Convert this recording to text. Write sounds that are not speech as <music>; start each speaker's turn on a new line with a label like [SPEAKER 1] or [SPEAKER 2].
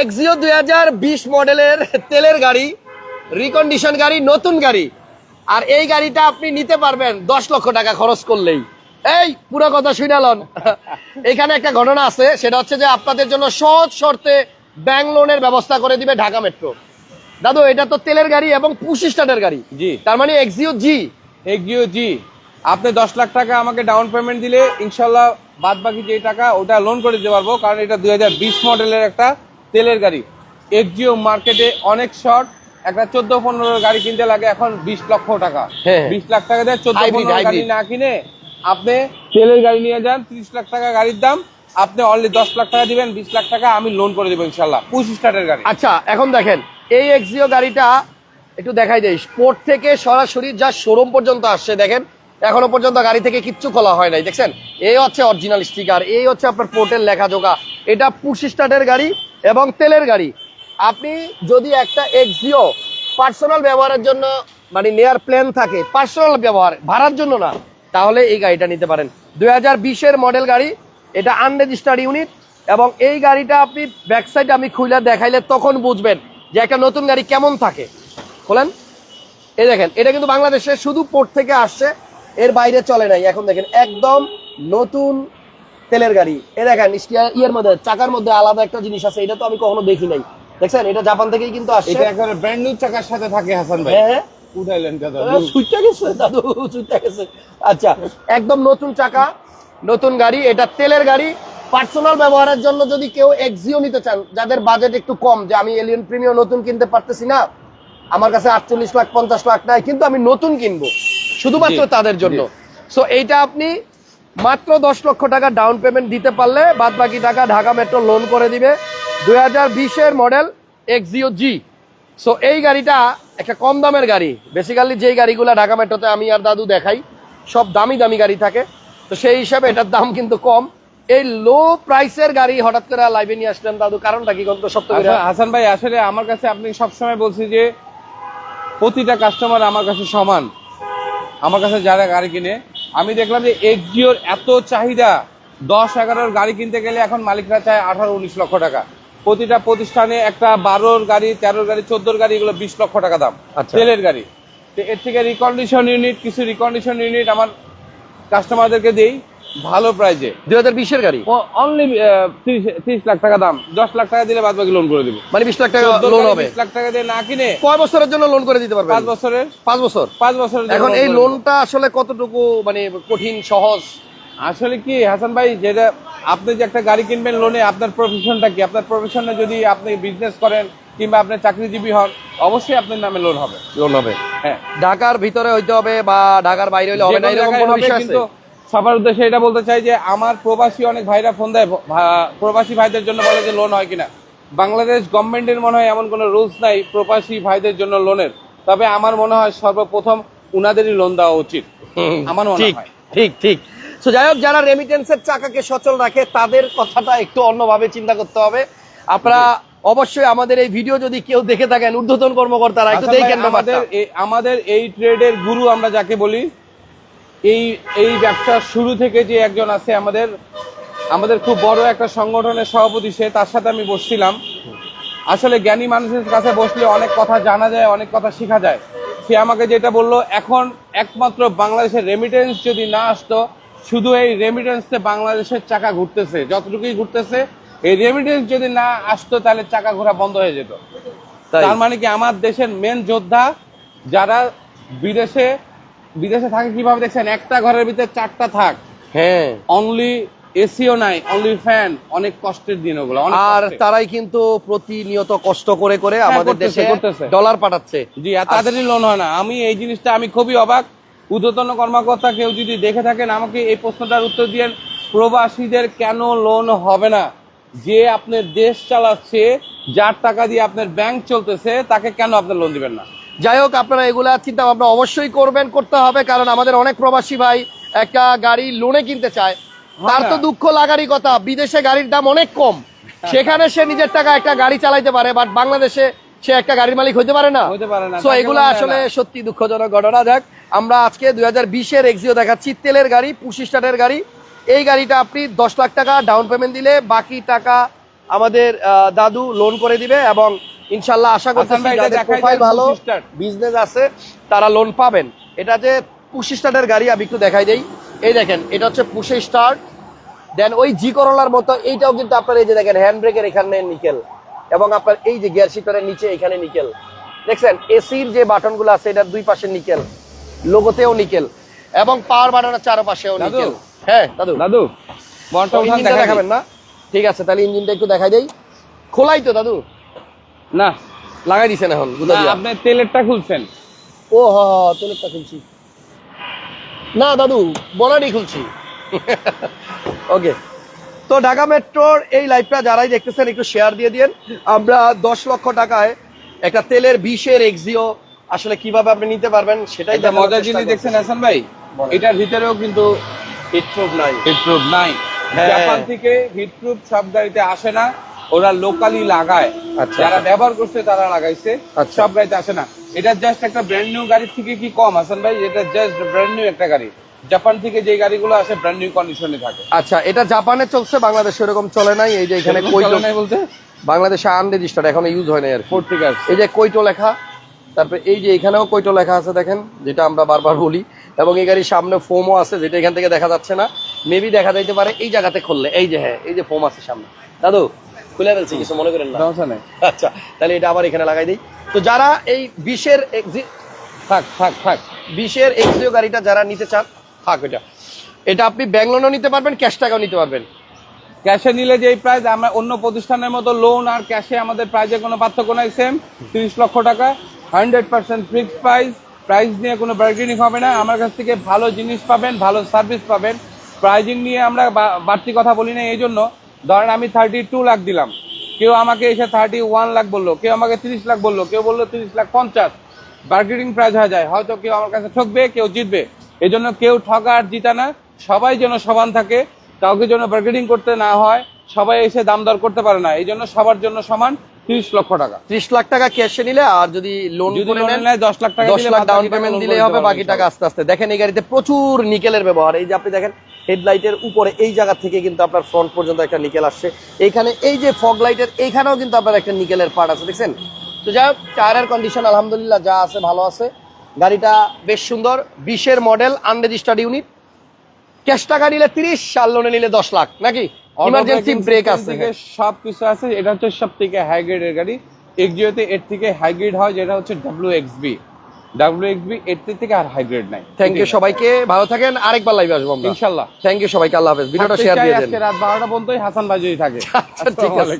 [SPEAKER 1] Axio দুই হাজার বিশ মডেলের তেলের গাড়ি রিকন্ডিশন গাড়ি নতুন গাড়ি। আর এই গাড়িটা আপনি নিতে পারবেন দশ লক্ষ টাকা খরচ করলেই। এই পুরো কথা শুনালন এখানে একটা ঘটনা আছে সেটা হচ্ছে যে আপনাদের জন্য সহজ শর্তে ব্যাংক লোনের ব্যবস্থা করে দিবে ঢাকা মেট্রো। দাদু এটা তো তেলের গাড়ি এবং পুশ স্টার্টের গাড়ি।
[SPEAKER 2] জি।
[SPEAKER 1] তার মানে এক্সিও জি
[SPEAKER 2] এগিও জি আপনি দশ লাখ টাকা আমাকে ডাউন পেমেন্ট দিলে ইনশাল্লাহ বাদ বাকি যে টাকা ওটা লোন করে দিতে পারব কারণ এটা দুই হাজার বিশ মডেলের একটা তেলের গাড়ি। এক্সিও মার্কেটে অনেক শর্ট একটা চোদ্দ পনেরো গাড়ি কিনতে লাগে এখন বিশ লক্ষ টাকা।
[SPEAKER 1] হ্যাঁ।
[SPEAKER 2] বিশ লাখ টাকা দিয়ে চোদ্দ পনেরো গাড়ি না কিনে আপনি তেলের গাড়ি নিয়ে যান ত্রিশ লাখ টাকা গাড়ির দাম আপনি অনলি দশ লাখ টাকা দিবেন বিশ লাখ টাকা আমি লোন করে দেবো ইনশাল্লাহ পুশ স্টার্টের গাড়ি।
[SPEAKER 1] আচ্ছা এখন দেখেন এই এক্সিও গাড়িটা একটু দেখাই দেয় স্পোর্ট থেকে সরাসরি যা শোরুম পর্যন্ত আসছে দেখেন এখনও পর্যন্ত গাড়ি থেকে কিচ্ছু খোলা হয় নাই দেখছেন? এই হচ্ছে অরিজিনাল স্টিকার এই হচ্ছে আপনার পোর্টের লেখাজোকা এটা পুশ স্টার্টের গাড়ি এবং তেলের গাড়ি। আপনি যদি একটা এক্সিও পার্সোনাল ব্যবহারের জন্য মানে নেয়ার প্ল্যান থাকে পার্সোনাল ব্যবহার, ভাড়ার জন্য না, তাহলে এই গাড়িটা নিতে পারেন। দুই হাজার বিশের মডেল গাড়ি, এটা আনরেজিস্টার্ড ইউনিট এবং এই গাড়িটা আপনি ব্যাক সাইড আমি খুলে দেখাইলে তখন বুঝবেন যে একটা নতুন গাড়ি কেমন থাকে। বলেন? এই দেখেন, এটা কিন্তু বাংলাদেশে শুধু পোর্ট থেকে আসছে, এর বাইরে চলে নাই। এখন দেখেন, একদম নতুন তেলের গাড়ি। এ দেখেন ইয়ের মধ্যে চাকার মধ্যে আলাদা একটা জিনিস আছে এটা তো আমি কখনো দেখি নাই। দেখছেন? এটা জাপান থেকেই কিন্তু আসছে।
[SPEAKER 2] এটা একেবারে ব্র্যান্ড নিউ চাকার সাথে থাকে হাসান ভাই।
[SPEAKER 1] হ্যাঁ
[SPEAKER 2] উঠাইলেন দাদা।
[SPEAKER 1] সুইটটা গেছে দাদু সুইটটা গেছে। আচ্ছা একদম নতুন চাকা নতুন গাড়ি এটা তেলের গাড়ি। পার্সোনাল ব্যবহারের জন্য যদি কেউ এক্সিও নিতে চান যাদের বাজেট একটু কম যে আমি এলিয়ন প্রিমিয়াম নতুন কিনতে পারতেছি না আমার কাছে আটচল্লিশ লাখ পঞ্চাশ লাখ নাই কিন্তু আমি নতুন কিনবো শুধুমাত্র তাদের জন্য। সো এইটা আপনি মাত্র দশ লক্ষ টাকা ডাউন পেমেন্ট দিতে পারলে বাদ বাকি টাকা ঢাকা মেট্রো লোন করে দিবে। দুই হাজার বিশের মডেল এক্সিও জি সো এই গাড়িটা একটা কম দামের গাড়ি। বেসিক্যালি যেই গাড়িগুলো ঢাকা মেট্রোতে আমি আর দাদু দেখাই সব দামি দামি গাড়ি থাকে। তো সেই হিসাবে এটার দাম কিন্তু কম। এই লো প্রাইসের গাড়ি হঠাৎ করে লাইভে নিয়ে আসলেন দাদু কারণটা কি? কত সপ্তাহ
[SPEAKER 2] আচ্ছা, হাসান ভাই আসলে আমার কাছে আপনি সবসময় বলছি যে প্রতিটা কাস্টমার আমার কাছে সমান। আমার কাছে যারা গাড়ি কিনে আমি দেখলাম যে এক্সজিওর এত চাহিদা দশ এগারোর গাড়ি কিনতে গেলে এখন মালিকরা চায় আঠারো উনিশ লক্ষ টাকা। প্রতিটা প্রতিষ্ঠানে একটা বারোর গাড়ি তেরোর গাড়ি চোদ্দোর গাড়ি এগুলো বিশ লক্ষ টাকা দাম।
[SPEAKER 1] আচ্ছা।
[SPEAKER 2] তেলের গাড়ি। তো এর থেকে রিকন্ডিশন ইউনিট কিছু রিকন্ডিশন ইউনিট আমার কাস্টমারদেরকে দেই। ভালো প্রাইজে
[SPEAKER 1] দুই হাজার বিশের গাড়ি?
[SPEAKER 2] অনলি ত্রিশ লাখ টাকা দাম। দশ লাখ টাকা দিলে বাদ বাকি লোন করে দিবে।
[SPEAKER 1] মানে বিশ লাখ টাকা লোন হবে।
[SPEAKER 2] লাখ টাকা দিয়ে না কিনে
[SPEAKER 1] কয় বছরের জন্য লোন করে দিতে পারবেন?
[SPEAKER 2] পাঁচ বছরের।
[SPEAKER 1] পাঁচ বছর?
[SPEAKER 2] পাঁচ বছরের
[SPEAKER 1] এখন এই লোনটা আসলে কতটুকু মানে কঠিন সহজ?
[SPEAKER 2] আসলে কি হাসান ভাই যেটা আপনি যে একটা গাড়ি কিনবেন লোনে আপনার প্রফেশনটা কি? আপনার প্রফেশনে যদি আপনি বিজনেস করেন কিংবা আপনি চাকরিজীবী হন অবশ্যই আপনার নামে লোন হবে।
[SPEAKER 1] লোন হবে।
[SPEAKER 2] হ্যাঁ।
[SPEAKER 1] ঢাকার ভিতরে হইতে হবে বা ঢাকার বাইরে হইলে হবে না এরকম কোনো বিষয় আছে?
[SPEAKER 2] কিন্তু সবার উদ্দেশ্যে এটা বলতে চাই যে আমার প্রবাসী অনেক ভাইরা ফোন দেয় প্রবাসী ভাইদের জন্য বলে যে লোন হয় কিনা। বাংলাদেশ গভর্নমেন্টের মনে হয় এমন কোনো রুলস নাই প্রবাসী ভাইদের জন্য লোনের তবে আমার মনে হয় সর্বপ্রথম উনাদেরই লোন দেওয়া উচিত। আমার মনে হয়।
[SPEAKER 1] ঠিক ঠিক। তো যাই হোক যারা রেমিটেন্সের চাকাকে সচল রাখে তাদের কথাটা একটু অন্যভাবে চিন্তা করতে হবে। আপনারা অবশ্যই আমাদের এই ভিডিও যদি কেউ দেখে থাকেন ঊর্ধ্বতন কর্মকর্তারা একটু
[SPEAKER 2] আচ্ছা
[SPEAKER 1] দেখেন
[SPEAKER 2] আমাদের এই- আমাদের এই ট্রেডের গুরু আমরা যাকে বলি এই এই ব্যবসার শুরু থেকে যে একজন আছে আমাদের আমাদের খুব বড় একটা সংগঠনের সভাপতি সে তার সাথে আমি বসছিলাম। আসলে জ্ঞানী মানুষের কাছে বসলে অনেক কথা জানা যায় অনেক কথা শেখা যায়। সে আমাকে যেটা বলল এখন একমাত্র বাংলাদেশের রেমিটেন্স যদি না আসতো শুধু এই রেমিটেন্সে বাংলাদেশের চাকা ঘুরতেছে যতটুকুই ঘুরতেছে এই রেমিটেন্স যদি না আসতো তাহলে চাকা ঘোরা বন্ধ হয়ে যেত। তার মানে কি আমার দেশের মেন যোদ্ধা যারা বিদেশে বিদেশে থাকে কীভাবে দেখছেন? একটা ঘরের ভিতরে চারটা থাক।
[SPEAKER 1] হ্যাঁ।
[SPEAKER 2] অনলি এসিও নাই অনলি ফ্যান অনেক কষ্টের দিন ওগুলো
[SPEAKER 1] আর তারাই কিন্তু প্রতিনিয়ত কষ্ট করে করে আমাদের দেশে ডলার পাঠাচ্ছে।
[SPEAKER 2] জি আর তাদেরই লোন হয় না। আমি এই জিনিসটা আমি খুবই অবাক। ঊর্ধ্বতন কর্মকর্তা কেউ যদি দেখে থাকেন আমাকে এই প্রশ্নটার উত্তর দিয়েন প্রবাসীদের কেন লোন হবে না? যে আপনার দেশ চালাচ্ছে যার টাকা দিয়ে আপনার ব্যাংক চলতেছে তাকে কেন আপনি লোন দিবেন না?
[SPEAKER 1] যাই হোক আপনারা এগুলা চিন্তা ভাবনা অবশ্যই করবেন করতে হবে কারণ আমাদের অনেক প্রবাসী ভাই একটা গাড়ি লোনে কিনতে চায়। তার তো দুঃখ লাগারই কথা বিদেশে গাড়ির দাম অনেক কম। সেখানে সে নিজের টাকা একটা গাড়ি চালাইতে পারে বাট বাংলাদেশে সে একটা গাড়ির মালিক হইতে পারে না।
[SPEAKER 2] হতে পারে না।
[SPEAKER 1] সো এগুলো আসলে সত্যি দুঃখজনক ঘটনা। দেখ আমরা আজকে দুই হাজার বিশের এক্সিও দেখাচ্ছি। তেলের গাড়ি পুশি স্টার্টের গাড়ি। এই গাড়িটা আপনি দশ লাখ টাকা ডাউন পেমেন্ট দিলে বাকি টাকা আমাদের দাদু লোন করে দিবে এবং ইনশাল্লাহ আশা করতেছি
[SPEAKER 2] এটা
[SPEAKER 1] যাদের প্রোফাইল ভালো বিজনেস আছে তারা লোন পাবেন। এটা যে পুশি স্টার্টের গাড়ি আমি একটু দেখাই দেই। এই দেখেন এটা হচ্ছে পুশে স্টার্ট দেন ওই জি করলার মতো এইটাও কিন্তু আপনার এই যে দেখেন হ্যান্ড ব্রেকের এখানে নিকেল। এবং আপনার এই যে গিয়ার শিফটারের নিচে এখানে নিকেল। দেখছেন এসির যে বাটনগুলো আছে এটার দুই পাশে নিকেল। লোগোতেও নিকেল। এবং পাওয়ার বাটনের চারপাশেও? নিকেল। হ্যাঁ দাদু।
[SPEAKER 2] দাদু দেখাবেন
[SPEAKER 1] না? ঠিক আছে তাহলে ইঞ্জিনটা একটু দেখাই দেই। খোলাই তো দাদু।
[SPEAKER 2] না
[SPEAKER 1] লাগাই দিছেন এখন গুদা দিয়া।
[SPEAKER 2] আপনি তেলেরটা খুলছেন।
[SPEAKER 1] ও হ তেলেরটা খুলছি। না দাদু বনারই খুলছি। <laughs> ওকে তো ঢাকা মেট্রোর এই লাইভটা যারাই দেখতেছেন একটু শেয়ার দিয়ে দিন আমরা দশ লক্ষ টাকায় একটা তেলের বিশের এক্সিও আসলে কীভাবে আপনি নিতে পারবেন সেটাই
[SPEAKER 2] মজার জিনিস দেখছেন হাসান ভাই? এটার ভিতরেও কিন্তু
[SPEAKER 1] হিটপ্রুফ নাই।
[SPEAKER 2] হিটপ্রুফ নাই।
[SPEAKER 1] হ্যাঁ।
[SPEAKER 2] জাপান থেকে হিটপ্রুফ সব গাড়িতে আসে না। ওরা লোকালি লাগায়।
[SPEAKER 1] আচ্ছা।
[SPEAKER 2] যারা ব্যবহার করছে তারা লাগাইছে।
[SPEAKER 1] আচ্ছা।
[SPEAKER 2] সব গাড়িতে আসে না। এটা জাস্ট একটা ব্র্যান্ড নিউ গাড়ির থেকে কি কম? হাসান ভাই এটা জাস্ট ব্র্যান্ড নিউ একটা গাড়ি। জাপান থেকে যে গাড়িগুলো আসে ব্র্যান্ড নিউ কন্ডিশনে থাকে।
[SPEAKER 1] আচ্ছা এটা জাপানে চলছে বাংলাদেশে এরকম চলে নাই। এই যে এখানে কৈটো
[SPEAKER 2] চলে নাই বলতে?
[SPEAKER 1] বাংলাদেশে আনরেজিস্টার্ড এখনও ইউজ হয় নাই আর কি।
[SPEAKER 2] ফোর্ট থেকে
[SPEAKER 1] এই যে কৈটো লেখা তারপরে এই যে এখানেও কৈটো লেখা আছে দেখেন যেটা আমরা বারবার বলি। এবং এই গাড়ির সামনে ফোমও আছে যেটা এখান থেকে দেখা যাচ্ছে না। মেবি দেখা যাইতে পারে এই জায়গাতে খুললে। এই যে হ্যাঁ এই যে ফোম আছে সামনে। দাদু খুলে ফেলছি কিছু মনে করেন না।
[SPEAKER 2] সমস্যা নেই।
[SPEAKER 1] আচ্ছা তাহলে এটা আবার এখানে লাগাই দিই। তো যারা এই বিশের এক্সি
[SPEAKER 2] থাক থাক থাক।
[SPEAKER 1] বিশের এক্সিও গাড়িটা যারা নিতে চান থাক এটা। এটা আপনি ব্যাংক লোনও নিতে পারবেন ক্যাশ টাকাও নিতে পারবেন।
[SPEAKER 2] ক্যাশে নিলে যে প্রাইস আমরা অন্য প্রতিষ্ঠানের মতো লোন আর ক্যাশে আমাদের প্রাইজে কোনো পার্থক্য নাই সেম তিরিশ লক্ষ টাকা hundred percent fixed price price নিয়ে কোনো বার্গেনিং হবে না। আমার কাছ থেকে ভালো জিনিস পাবেন ভালো সার্ভিস পাবেন। প্রাইজিং নিয়ে আমরা বাড়তি কথা বলি না এই জন্য। ধরেন আমি থার্টি টু লাখ দিলাম। কেউ আমাকে এসে থার্টি ওয়ান লাখ বলল কেউ আমাকে তিরিশ লাখ বলল কেউ বলল তিরিশ লাখ পঞ্চাশ। বার্গেনিং প্রাইস হয়ে যায়। হয়তো কেউ আমার কাছে ঠকবে কেউ জিতবে। এই জন্য কেউ ঠকা আর জিতা না। সবাই যেন সমান থাকে কাউকে যেন বার্গেনিং করতে না হয় সবাই এসে দাম দর করতে পারে না। এই জন্য সবার জন্য সমান তিরিশ লক্ষ টাকা।
[SPEAKER 1] ত্রিশ লাখ টাকা ক্যাশে নিলে আর যদি লোন
[SPEAKER 2] দশ লাখ টাকা
[SPEAKER 1] দশ লাখ ডাউন পেমেন্ট
[SPEAKER 2] করে
[SPEAKER 1] হবে বাকি টাকা আস্তে আস্তে। দেখেন এই গাড়িতে প্রচুর নিকেলের ব্যবহার। এই যে আপনি দেখেন হেডলাইটের উপরে এই জায়গা থেকে কিন্তু আপনার ফ্রন্ট পর্যন্ত একটা নিকেল আসছে। এখানে এই যে ফগ লাইটের এইখানেও কিন্তু আপনার একটা নিকেলের পার্ট আছে দেখছেন? তো যাই হোক টায়ারের কন্ডিশন আলহামদুলিল্লাহ যা আছে ভালো আছে। গাড়িটা বেশ সুন্দর বিশের মডেল আনরেজিস্টার্ড ইউনিট ক্যাশ টাকা নিলে তিরিশ সাল লোনে নিলে দশ লাখ নাকি? ইমার্জেন্সি ব্রেক আছে
[SPEAKER 2] থেকে সব কিছু আছে এটা হচ্ছে সব থেকে হাই গ্রেডের গাড়ি এক্সিওতে এর থেকে হাই গ্রেড হয় যেটা হচ্ছে W X B W X B এর থেকে আর হাই গ্রেড নাই।
[SPEAKER 1] থ্যাংক ইউ সবাইকে ভালো থাকেন আরেকবার লাইভে আসব আমরা।
[SPEAKER 2] ইনশাল্লাহ।
[SPEAKER 1] থ্যাংক ইউ সবাইকে আল্লাহ হাফেজ। ভিডিওটা শেয়ার দিয়ে দেন।
[SPEAKER 2] আজকে রাত বারোটা পর্যন্তই হাসান ভাই যদি থাকে।
[SPEAKER 1] আচ্ছা ঠিক আছে।